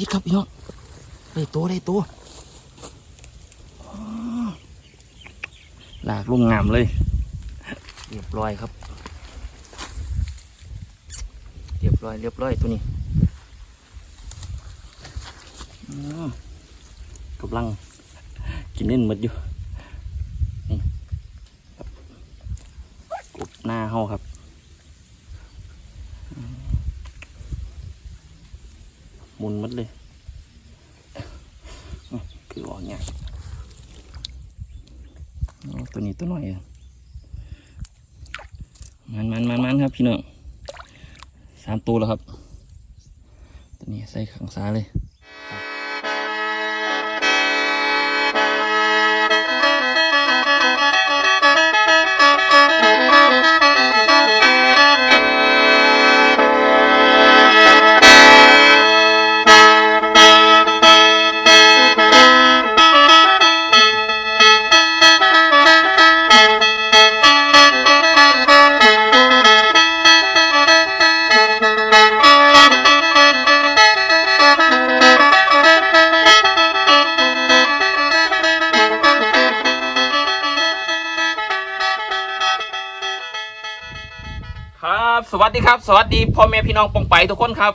ติดครับพี่น้องได้ตัวได้ตัวอ๋อลากลงงามเลย เรียบร้อยครับ เรียบร้อยเรียบร้อยตัวนี้อืมกำลังกินเล่นหมดอยู่นี่ครับกบหน้าเฮาครับอืมห มุนหมดเลยคือออกเนี่ยโอ้ตัวนี้ตัวน้อยมันมันมันมันครับพี่น้องสามตัวแล้วครับ ตัวนี้ใส่ขังซ้าเลย วัสดีครับสวัสดีพ่อแม่พี่น้องปองไปทุกคนครับ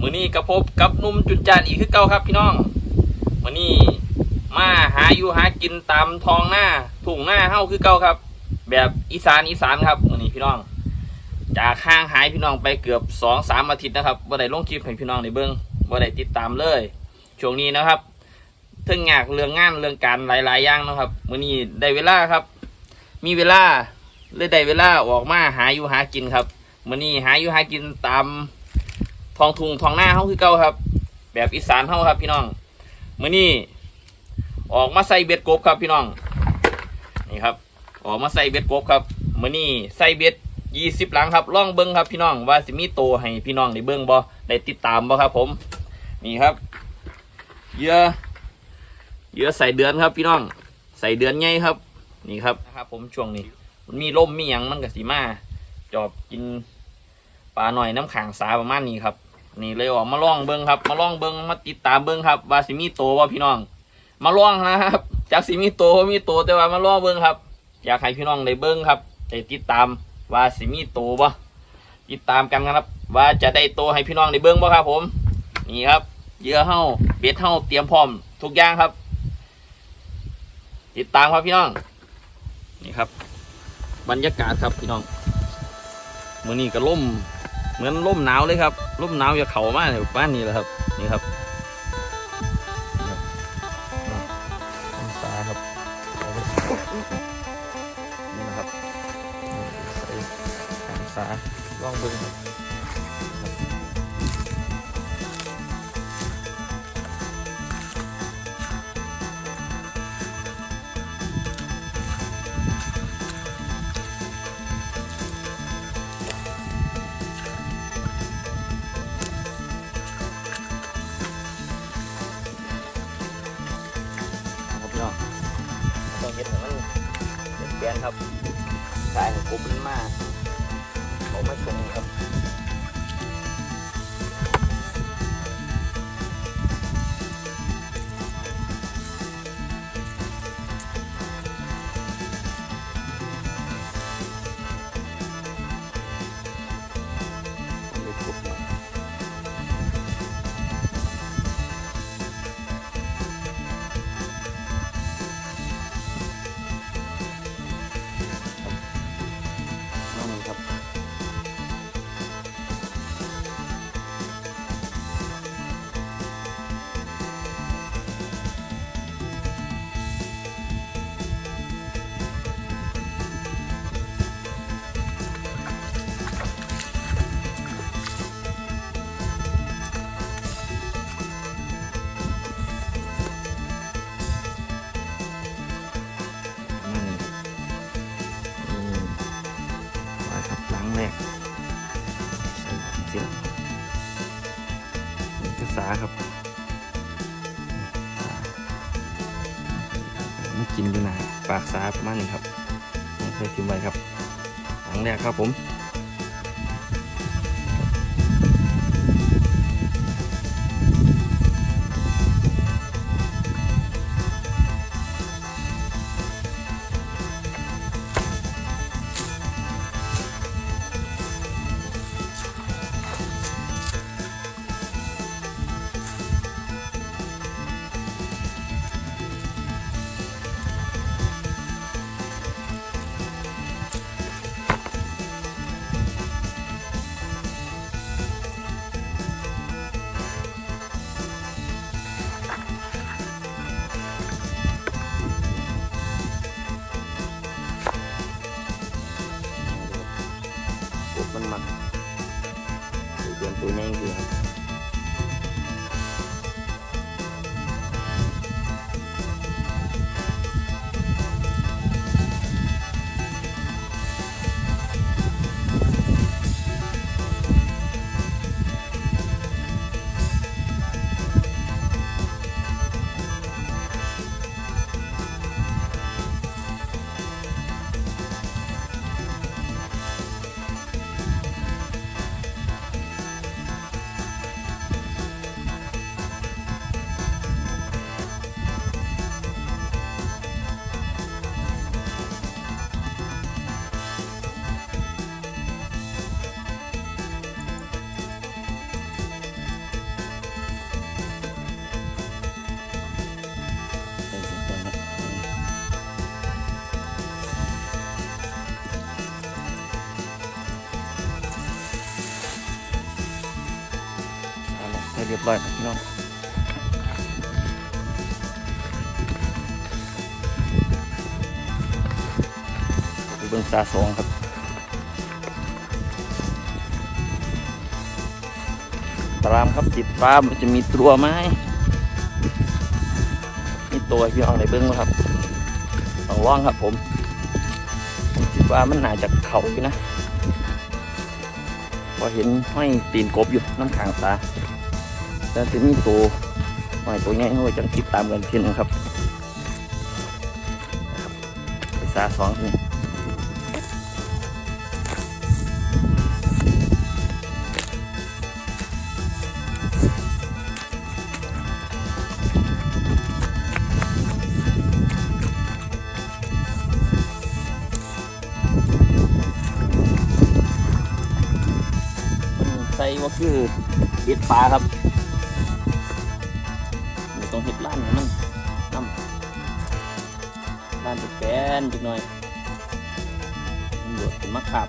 มือนี้กับพบกับนุ่มจุดจานอีกคือเก่าครับพี่น้องมือนี้มาหาอยู่หากินตามทองหน้าทุ่งหน้าเฮ้าคือเก่าครับ แบบอีสานอีสานครับมือนี้พี่น้อง จากห่างหายพี่น้องไปเกือบสองสามอาทิตย์นะครับบ่ได้ลงคลิปให้พี่น้องในเบิ้องบ่ได้ติดตามเลย ช่วงนี้นะครับทึ่งงากเรื่องงานเรื่องการหลายๆอย่างนะครับมือนี้ได้เวลาครับ มีเวลาเลยได้เวลาออกมาหาอยู่หากินครับ มื้อนี้หาอยู่หากินตามท้องทุ่งท้องหน้าเฮาคือเก่าครับ แบบอีสานเฮาครับพี่น้องมื้อนี้ออกมาใส่เบ็ดกบครับพี่น้องนี่ครับ ออกมาใส่เบ็ดกบครับมื้อนี้ใส่เบ็ดยี่สิบหลังครับล่องเบิ้งครับพี่น้องว่าสิมีโตให้พี่น้องได้เบิ้งบ่ได้ติดตามบ่ครับ ผมนี่ครับเหยื่อเหยื่อใส่เดือนครับพี่น้อง ใส่เดือนใหญ่ครับ นี่ครับนะครับ ผมช่วงนี้ มันมีร่มมีหยังมันก็สีมา จอบกิน ปลาหน่อยน้ำขังสาประมาณนี้ครับ นี่เลยออกมาล่องเบิ้งครับ มาล่องเบิ้งมาติดตามเบิ้งครับว่าสิมีโตว่าพี่น้อง มาล่องนะครับ จากสิมีโตมีโตแต่ว่ามาล่องเบิ้งครับ อยากให้พี่น้องได้เบิ้งครับได้ติดตามว่าสิมีโตบ่ติดตามกันครับ ว่าจะได้โตให้พี่น้องได้เบิ้งบ่ครับ ผม นี่ครับเยื่อเฮ้าเบ็ดเฮ้าเตรียมพร้อมทุกอย่างครับ ติดตามครับพี่น้อง นี่ครับ บรรยากาศครับพี่น้องมือนี้ก็ล่ม เหมือนล่มหนาวเลยครับล่มหนาวจะเข่ามากเลยบ้านนี้แหละครับ นี่ครับนี่ครับองศาครับนี่นะครับใส่องศาล่องเบิ้ง นะปาประมาณนี้ครับนี่เคยกินไว้ครับหลังแรกครับผม มัครเตรียมปุ๋ยแม่งดีครับ ร้อยครับพี่น้องไปเบิ่งซาสองครับตามครับติดฟ้ามันจะมีตัวไหมมีตัวพี่น้องในเบิ้งไหมครับต้องว่างครับผมผมคิดว่ามันน่าจะเข่าอยู่นะพอเห็นห้อยตีนกบอยู่น้ำขางตา แล้วจะมีตัวห้อยตัวใหญ่ห้อยจังติดตามกันทีนึงครับนะครับไปซาสองทีใส่ว่าคือเห็ดปลาครับ แป้นจักหน่อยมันหยดเป็นมะขา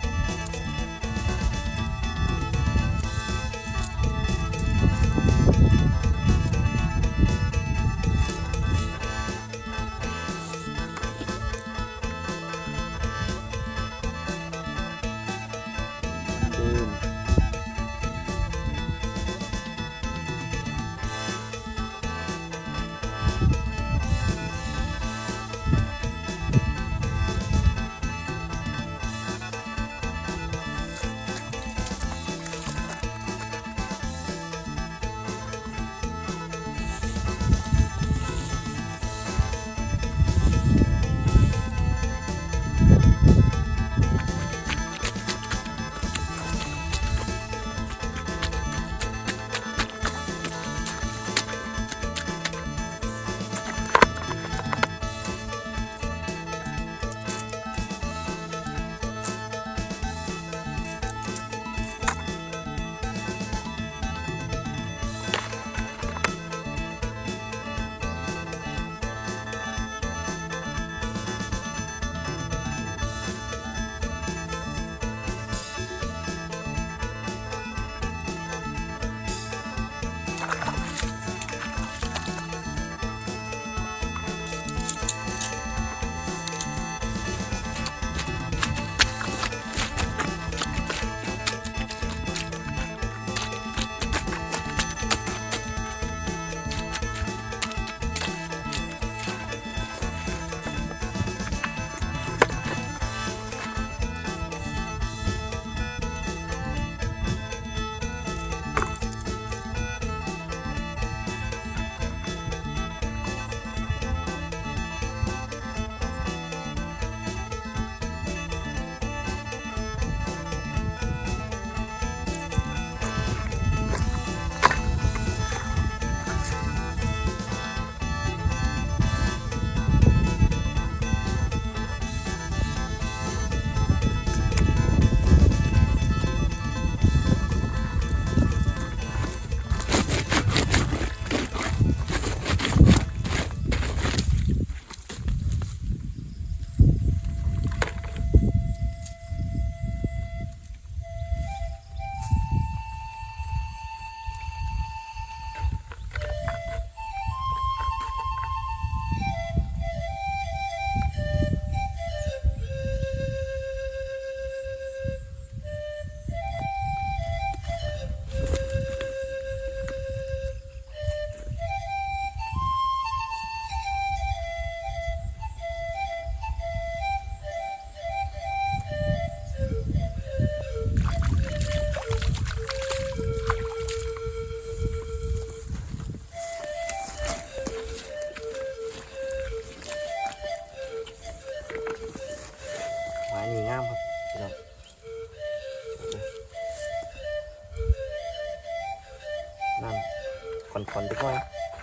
ค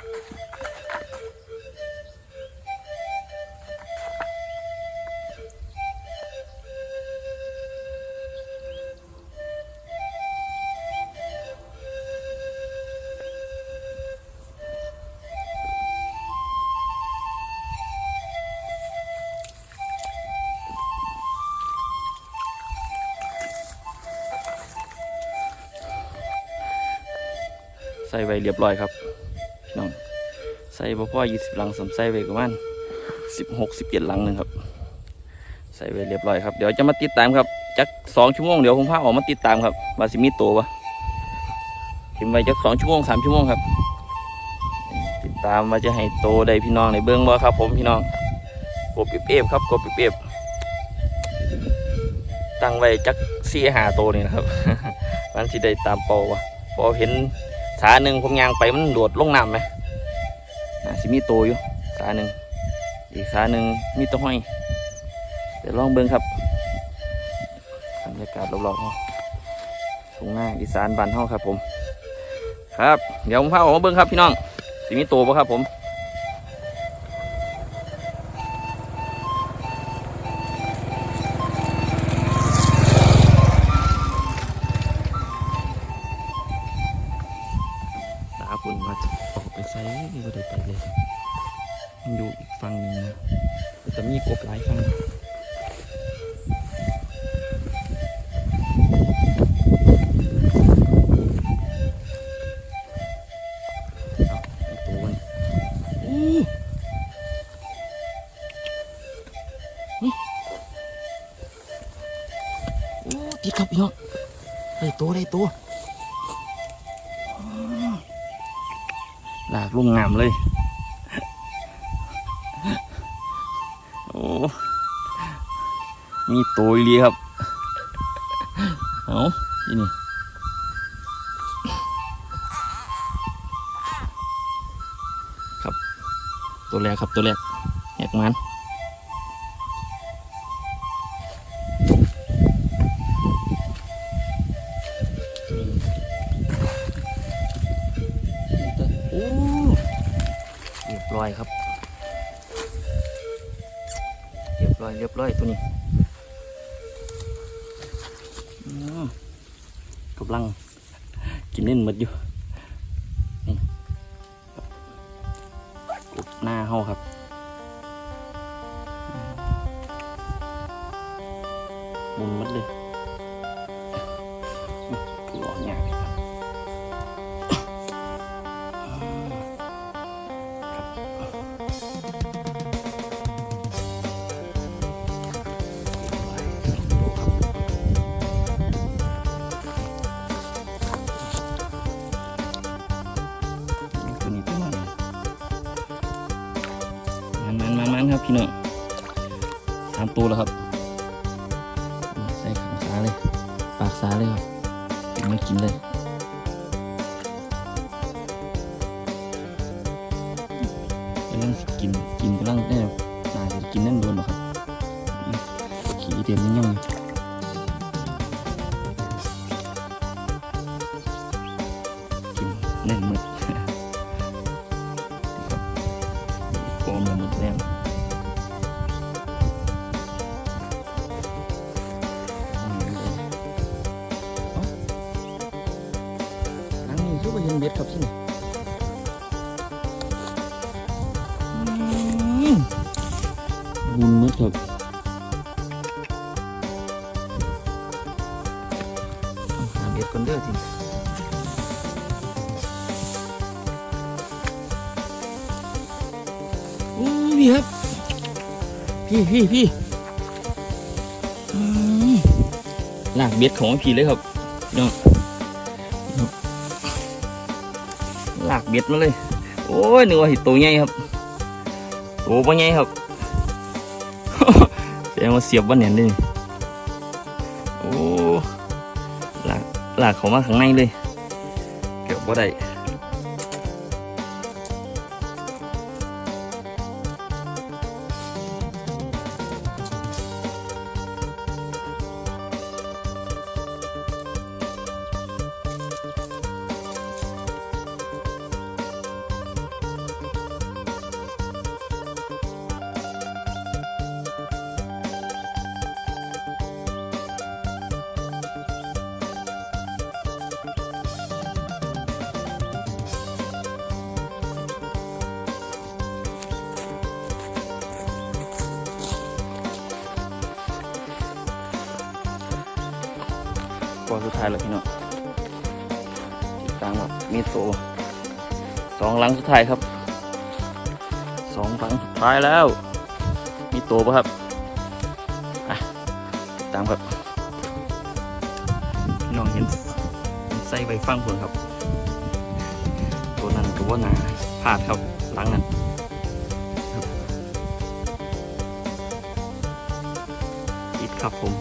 ไปก่อนใส่ไว้เรียบร้อยครับพี่น้องใส่บ่พอยี่สิบหลังสมใส่ไว้ประมาณสิบหกสิบเจ็ดหลังหนึ่งครับ ใส่ไว้เรียบร้อยครับเดี๋ยวจะมาติดตามครับจักสองชั่วโมงเดี๋ยวผมพาออกมาติดตามครับว่าสิมีโตวะทิมไว้จักสองชั่วโมงสามชั่วโมงครับ ติดตามว่าจะให้โตได้พี่น้องในเบื้องบ่ครับ ผมพี่น้องกบเอฟครับกบเอฟตั้งไว้จักสี่หาโตนี่นะครับมันสิได้ตามเป่าวะพอเห็น สาหนึ่งผมยางไปมันโดดลงน้ำไหมน่สิมีโตอยู่สาหนึ่งอีกสาหนึ่งมีตัวห้อยเดี๋ยวลองเบิ้งครับบรรยากาศรอบๆเฮาทุ่งนาอีสานบ้านเฮาครับผม ครับ เดี๋ยวผมพาออกมาเบิ้งครับพี่น้องสิมีโตปะครับผม โอ้ติดครับพี่น้องได้ตัวได้ตัวลากลุ่งงามเลย โอ้ มีตัวอีหลีครับ เอาที่นี่ครับ ตัวแรกครับตัวแรกแหกมัน อยครับ เรียบร้อยเรียบร้อยตัวนี้กำลังกินเล่นหมดอยู่ นี่กบหน้าเฮาครับ ตัวแล้วครับใส่ขังสาเลย ปากสาเลยครับกินไม่กินเลยกำลังสิกินกินกำลังได้น่าจะกินนั่นโดนหรอกครับขี่เต็มยังยังกินแน่นหมด พี่ครับ พี่พี่พี่อืมลากเบ็ดของพี่เลยครับน้องครักเบ็ดมาเลย โอ้ยนึกว่าห็ดตัวใหญ่ครับตัวบ่ใหญ่ครับแสดงว่าเสียบวันเนี่ยนี่โอ้หลากหลากเขามาข้างในเลยเกือบว่าได้ อนสุดท้ายแล้วพี่น้องติดตามแบบมีโตวสองหลังสุดท้ายครับสองหลังสุดท้ายแล้ว มีตัวปะครับติดตามครับน้องเห็นเห็นไส้ใบฟังผลครับ ตัวนั้นก็ว่าหนาพลาดครับหลังนั้นอิดครับผม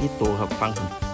นี่ตัวครับฟังผม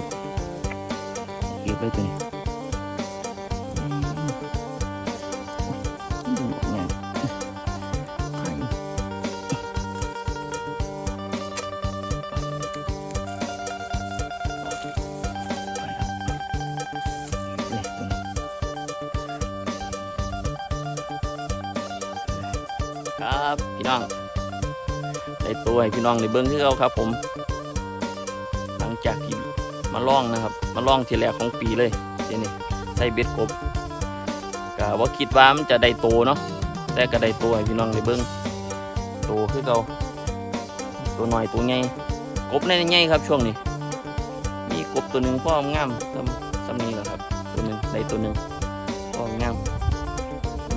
ครับเก็บเลยตัวนี้อืมอืมเนี่ยไปไปครับเลยตัวนี้ครับพี่น้องได้ตัวให้พี่น้องในเบิ้งที่เขาครับผม มาล่องนะครับ มาล่องทีแรกของปีเลยเจนี่ใส่เบ็ดกบก็ว่าคิดว่ามันจะได้โตเนาะแต่ก็ได้โตให้พี่น้องได้เบิ้งโตคือเราตัวหน่อยตัวใหญ่กบในใหญ่ครับช่วงนี้ มีกบตัวหนึ่งพ่องามซ้ำซ้ำนี้แหละครับ ตัวหนึ่งได้ตัวหนึ่งพ่องาม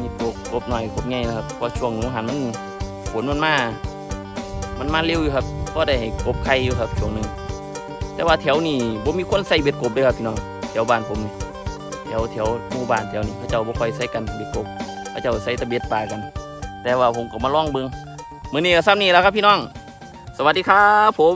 มีกบกบหน่อยกบใหญ่นะครับเพราะช่วงหนูหันมันฝนมันมา มันมาเร็วอยู่ครับก็ได้กบไข่อยู่ครับช่วงหนึ่ง แต่ว่าแถวนี้บ่มีคนใส่เบ็ดกบเลยครับพี่น้องแถวบ้านผมนี่แถวแถวหมู่บ้านแถวนี้เขาเจ้าบ่ค่อยใส่กันเบ็ดกบเขาเจ้าใส่ตะเบ็ดปลากัน แต่ว่าผมก็มาลองเบิงมื้อนี้ก็ซ้ำนี้แล้วครับพี่น้อง สวัสดีครับผม